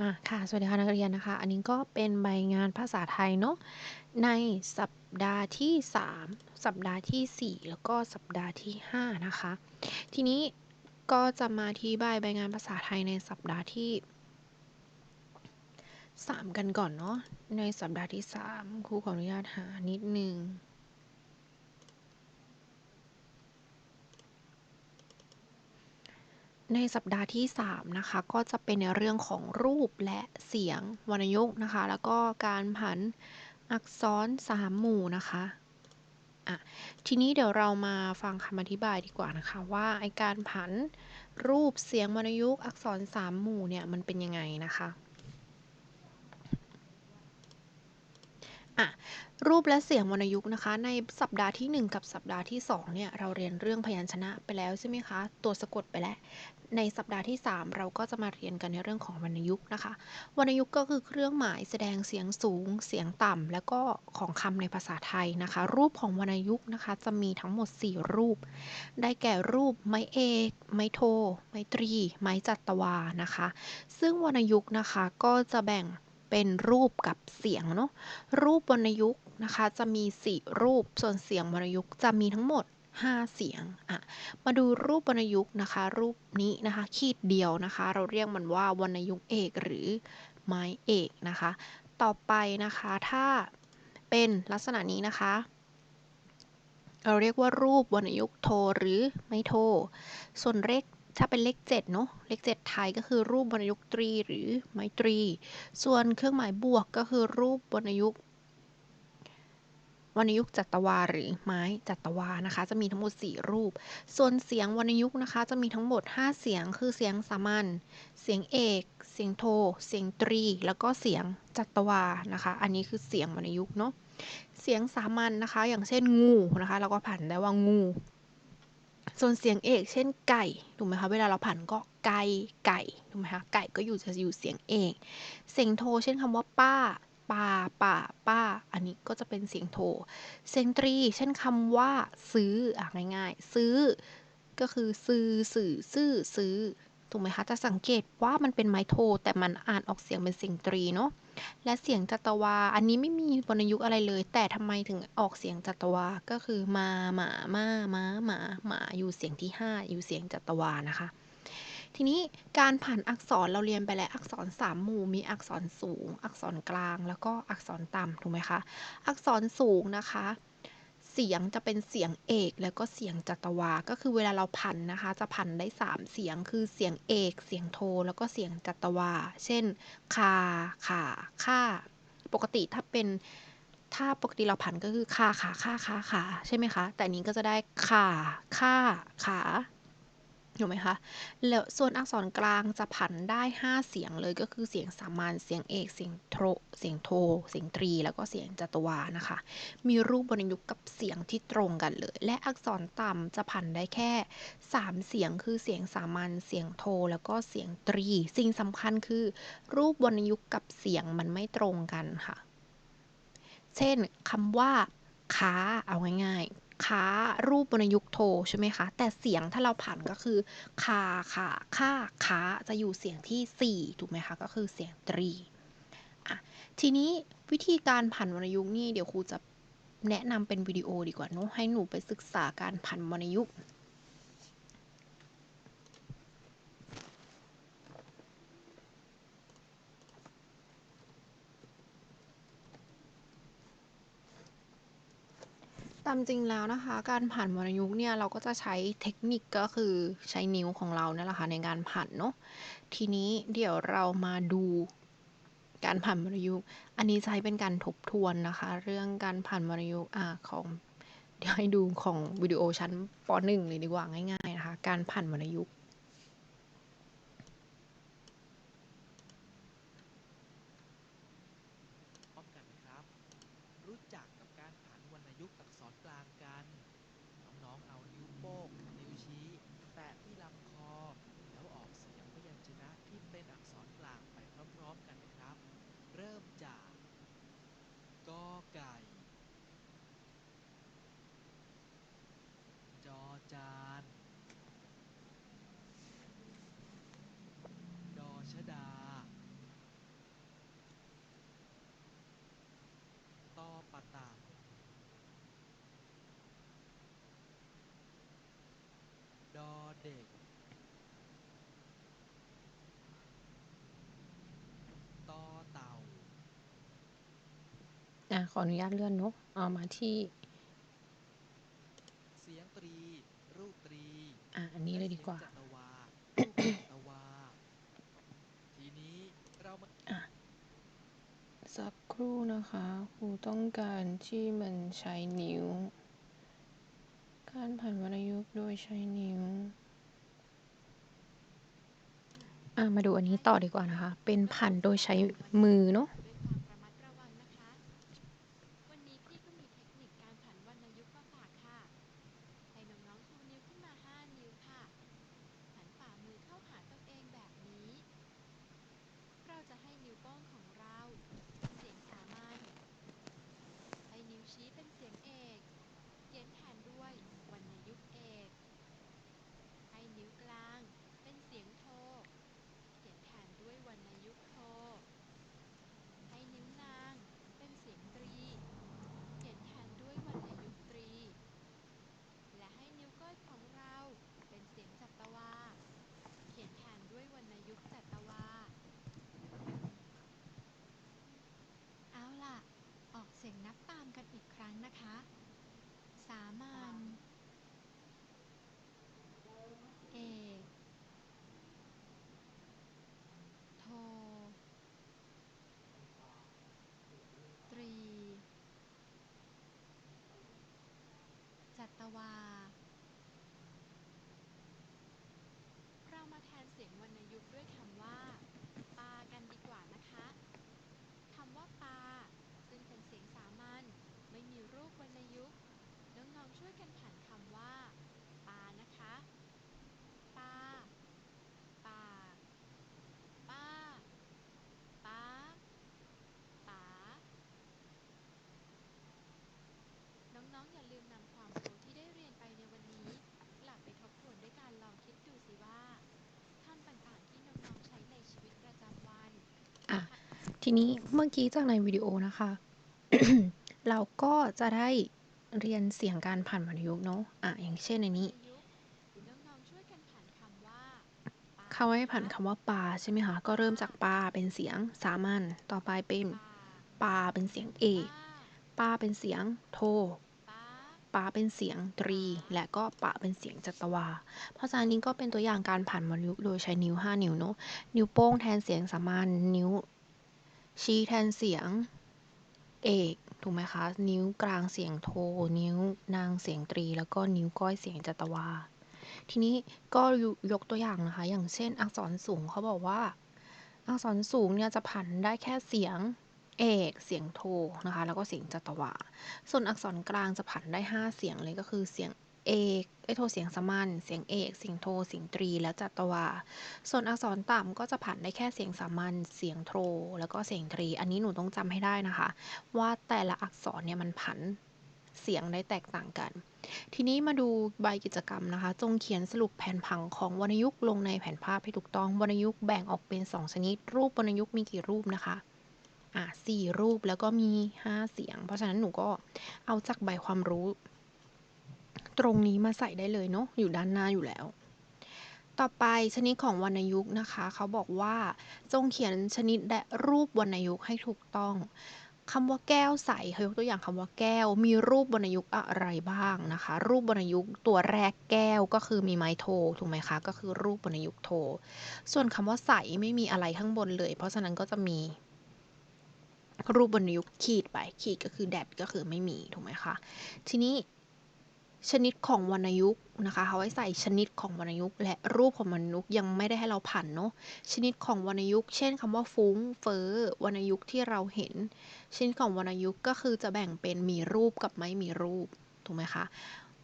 อะค่ะ สวัสดีค่ะนักเรียนนะคะ อันนี้ก็เป็นใบงานภาษาไทยเนาะ ในสัปดาห์ที่ 3 สัปดาห์ที่ 4 แล้วก็สัปดาห์ที่ 5 นะคะ ทีนี้ก็จะมาอธิบใบงานภาษาไทยในสัปดาห์ที่ 3 กันก่อนเนาะ ในสัปดาห์ที่ 3 ครูขออนุญาตหานิดนึง ในสัปดาห์ที่ 3 นะคะ ก็จะเป็นในเรื่องของรูปและเสียงวรรณยุกต์นะคะ แล้วก็การผันอักษรสามหมู่นะคะอะทีนี้เดี๋ยวเรามาฟังคำอธิบายดีกว่านะคะว่าไอการผันรูปเสียงวรรณยุกต์อักษรสามหมู่เนี่ยมันเป็นยังไงนะคะ อะรูปและเสียงวรรณยุกต์นะคะ ในสัปดาห์ที่ 1 กับสัปดาห์ที่2เนี่ยเราเรียนเรื่องพยัญชนะไปแล้วใช่ไหมคะ ตัวสะกดไปแล้ว ในสัปดาห์ที่ 3 เราก็จะมาเรียนกันในเรื่องของวรรณยุกต์นะคะ วรรณยุกต์ก็คือเครื่องหมายแสดงเสียงสูง เสียงต่ำแล้วก็ของคำในภาษาไทยนะคะ รูปของวรรณยุกต์นะคะ จะมีทั้งหมด 4 รูป ได้แก่รูปไม้เอก ไม้โท ไม้ตรี ไม้จัตวานะคะ ซึ่งวรรณยุกต์นะคะก็จะแบ่ง เป็นรูปกับเสียงเนาะรูปวรรณยุกต์นะคะจะมี 4 รูปส่วนเสียงวรรณยุกต์จะมีทั้งหมด 5 เสียงอะมาดูรูปวรรณยุกต์นะคะ รูปนี้นะคะขีดเดียวนะคะ เราเรียกมันว่าวรรณยุกต์เอกหรือไม้เอกนะคะ ต่อไปนะคะถ้าเป็นลักษณะนี้นะคะ เราเรียกว่ารูปวรรณยุกต์โทหรือไม่โท ส่วนเลข ถ้าเป็นเลข7เนาะเลข7ไทยก็คือรูปวรรณยุกตรีหรือไม้ตรี ส่วนเครื่องหมายบวกก็คือรูปวรรณยุกวรรณยุกจัตวาหรือไม้จัตวานะคะ จะมีทั้งหมด 4 รูป ส่วนเสียงวรรณยุกนะคะ จะมีทั้งหมด 5 เสียงคือเสียงสามัญเสียงเอก เสียงโท เสียงตรี แล้วก็เสียงจัตวานะคะ อันนี้คือเสียงวรรณยุกเนาะเสียงสามัญนนะคะ อย่างเช่นงูนะคะ เราก็ผันได้ว่างู ส่วนเสียงเอก เช่นไก่ถูกไหมคะเวลาเราผันก็ไก่ไก่ถูกไหมคะไก่ก็อยู่จะอยู่เสียงเอก เสียงโท เช่นคำว่าป้าป่าป่าป้า อันนี้ก็จะเป็นเสียงโท เสียงตรี เช่นคำว่าซื้ออะง่ายๆ ซื้อ ก็คือซื้อสื่อซื้อซื้อ ถูกไหมคะจะสังเกตว่ามันเป็นไม้โท แต่มันอ่านออกเสียงเป็นเสียงตรีเนาะและเสียงจัตวา อันนี้ไม่มีวรรณยุกต์อะไรเลย แต่ทำไมถึงออกเสียงจัตวา ก็คือมาหมามาม้าหมาหมาอยู่เสียงที่ 5 อยู่เสียงจัตวานะคะ ทีนี้การผ่านอักษรเราเรียนไปแล้วอักษรสามหมู่มีอักษรสูง อักษรกลางแล้วก็อักษรต่ำถูกไหมคะ อักษรสูงนะคะ เสียงจะเป็นเสียงเอกแล้วก็เสียงจัตวา ก็คือเวลาเราพันนะคะ จะพันได้ 3 เสียงคือเสียงเอก เสียงโท แล้วก็เสียงจัตวา เช่น คาขาค่าปกติถ้าเป็นถ้าปกติเราพันก็คือคาขาค่าขาขาใช่ไหมคะ แต่นี้ก็จะได้ขาค่าขา ถูกไหมคะแล้วส่วนอักษรกลางจะผันได้ 5 เสียงเลยก็คือเสียงสามัญเสียงเอก เสียงโทเสียงโท เสียงตรี แล้วก็เสียงจัตวานะคะ มีรูปวรรณยุกต์กับเสียงที่ตรงกันเลย และอักษรต่ำจะผันได้แค่ 3 เสียงคือเสียงสามัญเสียงโท แล้วก็เสียงตรี สิ่งสำคัญคือ รูปวรรณยุกต์กับเสียงมันไม่ตรงกันค่ะ เช่นคำว่าค้าเอาง่ายๆ ค้ารูปวรรณยุกโทใช่ไหมคะ แต่เสียงถ้าเราผันก็คือคาค่ะค่าค้าจะอยู่เสียงที่ 4 ถูกไหมคะ ก็คือเสียงตรีอะทีนี้วิธีการผันวรรณยุกนี่เดี๋ยวครูจะแนะนำเป็นวิดีโอดีกว่าเนาะให้หนูไปศึกษาการผันวรรณยุกต์ามจริงแล้วนะคะ การผันวรรณยุกต์เนี่ยเราก็จะใช้เทคนิคก็คือใช้นิ้วของเราเนี่ยแหละค่ะในการผันเนาะทีนี้เดี๋ยวเรามาดูการผันวรรณยุกต์อันนี้ใช้เป็นการทบทวนนะคะ เรื่องการผันวรรณยุกต์อ่าของเดี๋ยวให้ดูของวิดีโอชั้นป .1 เลยดีกว่าง่ายๆนะคะ การผันวรรณยุกต์ พร้อมกันนะครับ รู้จักกับการผันวรรณยุกต์อักษรกลางกัน น้องๆ เอานิ้วโป้งกับนิ้วชี้ แตะที่ลำคอ แล้วออกเสียงพยัญชนะที่เป็นอักษรกลางไปพร้อมๆกันนะครับ เริ่มจากกอไก่ จอจาน ดอชดา เด็กต่อเต่า อะขออนุญาตเลื่อนเนอะเอามาที่ เสียงตรี รูปตรีอะอันนี้เลยดีกว่า และเสียงจัตวารูปจัตวา ทีนี้เรามา สักครู่นะคะ ครูต้องการที่มันใช้นิ้ว การผันวรรณยุกต์โดยใช้นิ้ว อะ มาดูอันนี้ต่อดีกว่านะคะ เป็นผันโดยใช้มือเนาะ ด้วยความระมัดระวังนะคะ วันนี้พี่ก็มีเทคนิคการผันวรรณยุกต์มาฝากค่ะ ให้น้องๆชูนิ้วขึ้นมา 5 นิ้วค่ะ หันฝ่ามือเข้าหาตัวเองแบบนี้ เราจะให้นิ้วโป้งของเราเป็นเสียงสามัญ ให้นิ้วชี้เป็นเสียงเอก เขียนแทนด้วยวรรณยุกต์เอก ให้นิ้วกลางเป็นเสียงโท เขียนแทนด้วยวรรณยุกต์โท ให้นิ้วนางเป็นเสียงตรี เขียนแทนด้วยวรรณยุกต์ตรี และให้นิ้วก้อยของเราเป็นเสียงจัตวา เขียนแทนด้วยวรรณยุกต์จัตวา เอาล่ะ ออกเสียงนับตามกันอีกครั้งนะคะ สามัญ เอก โท ตรี จัตวา เรามาแทนเสียงวรรณยุกต์ด้วยคำว่า ปากันดีกว่านะคะคำว่าปา ซึ่งเป็นเสียงสามัญ ไม่มีรูปวรรณยุกต์ น้องๆ ช่วยกันผันคำว่า ปานะคะ ปา ปา ป้าป๊าป๋า น้องๆ อย่าลืมนำความรู้ที่ได้เรียนไปในวันนี้ กลับไปทบทวนด้วยการลองคิดดูสิว่าคำต่างๆที่น้องๆใช้ในชีวิตประจำวัน อะ ทีนี้เมื่อกี้จากในวิดีโอนะคะ เราก็จะได้ เรียนเสียงการผันวรรณยุกต์เนาะอะอย่างเช่นในนี้วรรณยุกต์น้องๆช่วยกันนคำว่าปเขาให้ผันคำว่าปลาใช่ไหมคะก็เริ่มจากปลาเป็นเสียงสามัญต่อไปเป็นปลาเป็นเสียงเอกป้าเป็นเสียงโทป๊าเป็นเสียงตรี และก็ปะเป็นเสียงจัตวา เพราะฉะนั้นนี้ก็เป็นตัวอย่างการผันวรรณยุกต์โดยใช้นิ้ว 5 นิ้วเนาะนิ้วโป้งแทนเสียงสามัญนิ้วชี้แทนเสียง เอก ถูกไหมคะ นิ้วกลางเสียงโท นิ้วนางเสียงตรี แล้วก็นิ้วก้อยเสียงจัตวา ทีนี้ก็ยกตัวอย่างนะคะ อย่างเช่น อักษรสูงเขาบอกว่า อักษรสูงเนี่ยจะผันได้แค่เสียงเอกเสียงโทนะคะ แล้วก็เสียงจัตวา ส่วนอักษรกลางจะผันได้ 5 เสียงเลยก็คือเสียง เอกไอยโทเสียงสมัญเสียงเอก เสียงโท เสียงตรี และจัตวา ส่วนอักษรต่ำก็จะผันได้แค่เสียงสามัญ เสียงโท แล้วก็เสียงตรี อันนี้หนูต้องจำให้ได้นะคะ ว่าแต่ละอักษรเนี่ยมันผันเสียงได้แตกต่างกัน ทีนี้มาดูใบกิจกรรมนะคะ จงเขียนสรุปแผนผังของวรรณยุกต์ลงในแผนภาพให้ถูกต้อง วรรณยุกต์แบ่งออกเป็น 2 ชนิด รูปวรรณยุกต์มีกี่รูปนะคะ อะสี่รูปแล้วก็มี 5 เสียง เพราะฉะนั้นหนูก็เอาจากใบความรู้ ตรงนี้มาใส่ได้เลยเนาะอยู่ด้านหน้าอยู่แล้ว ต่อไปชนิดของวรรณยุกต์นะคะ เขาบอกว่าจงเขียนชนิดและรูปวรรณยุกต์ให้ถูกต้องคำว่าแก้วใสเขายกตัวอย่างคำว่าแก้ว มีรูปวรรณยุกต์อะไรบ้างนะคะ รูปวรรณยุกต์ตัวแรกแก้วก็คือมีไม้โทถูกไหมคะ ก็คือรูปวรรณยุกต์โท ส่วนคำว่าใสไม่มีอะไรข้างบนเลย เพราะฉะนั้นก็จะมี รูปวรรณยุกต์ขีดไปขีดก็คือแดดก็คือไม่มีถูกไหมคะ ทีนี้ ชนิดของวรรณยุกต์นะคะเขาไว้ใส่ชนิดของวรรณยุกต์และรูปของวรรณยุกต์ยังไม่ได้ให้เราผันเนาะชนิดของวรรณยุกต์เช่นคำว่าฟุ้งเฟ้อวรรณยุกต์ที่เราเห็น ชนิดของวรรณยุกต์ก็คือจะแบ่งเป็นมีรูปกับไม่มีรูปถูกไหมคะ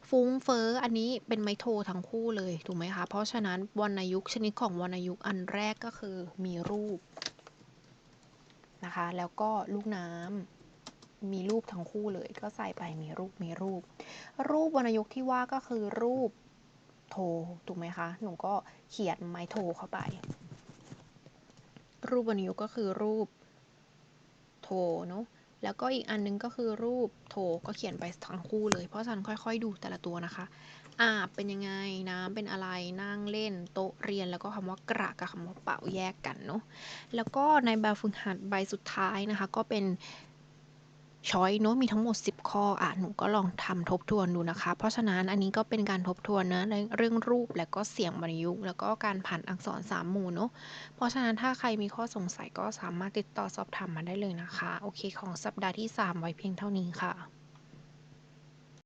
ฟุ้งเฟ้ออันนี้เป็นไมโททั้งคู่เลยถูกไหมคะเพราะฉะนั้นวรรณยุกต์ชนิดของวรรณยุกต์อันแรกก็คือมีรูปนะคะแล้วก็ลูกน้ำ มีรูปทั้งคู่เลย ก็ใส่ไปมีรูปมีรูป รูปวรรณยุกต์ที่ว่าก็คือรูปโทถูกไหมคะ หนูก็เขียนไม้โทเข้าไป รูปวรรณยุกต์ก็คือรูปโทเนาะแล้วก็อีกอันนึงก็คือรูปโถก็เขียนไปทั้งคู่เลย เพราะฉะนันค่อยๆดูแต่ละตัวนะคะ อาบเป็นยังไงน้ำเป็นอะไรนั่งเล่น โต๊ะเรียนแล้วก็คำว่ากระกับคำว่าเป่าแยกกันเนาะแล้วก็ในแบบฝึกหัดใบสุดท้ายนะคะ ก็เป็น ช้อยเนาะมีทั้งหมด 10 ข้ออะหนูก็ลองทำทบทวนดูนะคะ เพราะฉะนั้นอันนี้ก็เป็นการทบทวนนะในเรื่องรูปและก็เสียงบรรยุกแล้วก็การผ่านอักษรสามหมู่เนาะเพราะฉะนั้นถ้าใครมีข้อสงสัยก็สามารถติดต่อสอบถามมาได้เลยนะคะ โอเค ของสัปดาห์ที่ 3 ไว้เพียงเท่านี้ค่ะ